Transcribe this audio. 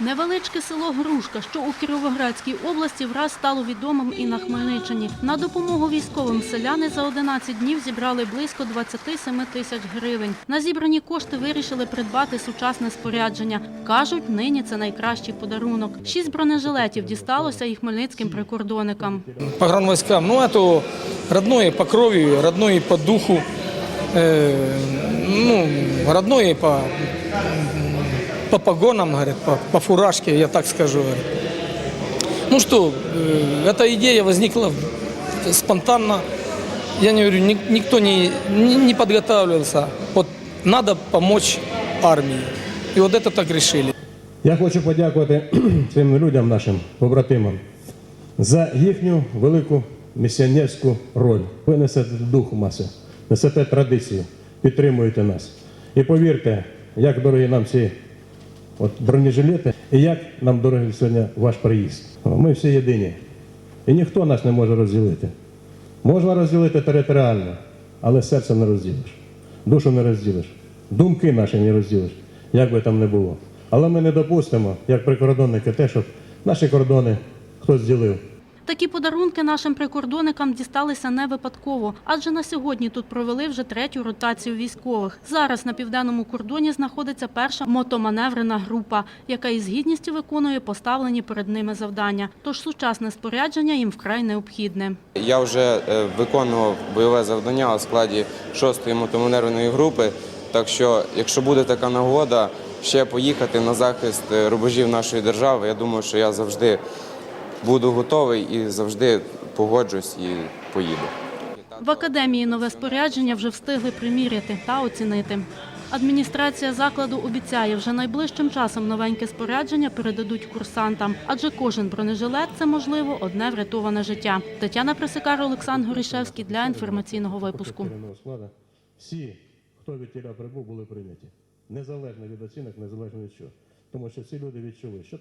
Невеличке село Грушка, що у Кіровоградській області, враз стало відомим і на Хмельниччині. На допомогу військовим селяни за 11 днів зібрали близько 27 тисяч гривень. На зібрані кошти вирішили придбати сучасне спорядження. Кажуть, нині це найкращий подарунок. Шість бронежилетів дісталося і хмельницьким прикордонникам. погранвойскам. Ну, это родное по крови, родное по духу, э, ну, родное по, по погонам, говорят, по, по фуражке, я так скажу. говорят. Ну что, э, эта идея возникла спонтанно. Я не говорю, ни- никто не, не, не подготавливался. Вот надо помочь армии. И вот это так решили. Я хочу подякувати цим людям, нашим побратимам, за їхню велику місіонерську роль. Ви несете дух маси, несете традицію, підтримуєте нас. І повірте, як дорогі нам ці от бронежилети, і як нам дорогий сьогодні ваш приїзд. Ми всі єдині. І ніхто нас не може розділити. Можна розділити територіально, але серце не розділиш, душу не розділиш, думки наші не розділиш, як би там не було. Але ми не допустимо, як прикордонники, те, щоб наші кордони хтось ділив. Такі подарунки нашим прикордонникам дісталися не випадково, адже на сьогодні тут провели вже третю ротацію військових. Зараз на південному кордоні знаходиться перша мотоманеврена група, яка із гідністю виконує поставлені перед ними завдання. Тож сучасне спорядження їм вкрай необхідне. Я вже е, виконував бойове завдання у складі 6-ї мотоманевреної групи. Так що, якщо буде така нагода, ще поїхати на захист е, рубежів нашої держави, я думаю, що я завжди буду готовий і завжди погоджусь і поїду. В академії нове спорядження вже встигли приміряти та оцінити. Адміністрація закладу обіцяє, вже найближчим часом новеньке спорядження передадуть курсантам, адже кожен бронежилет це можливо одне врятоване життя. Тетяна Пресикар, Олександр Горішевський для інформаційного випуску. Всі, хто від тіля прибув, були прийняті. Незалежно від оцінок, незалежно від чого. Тому що ці люди відчули, що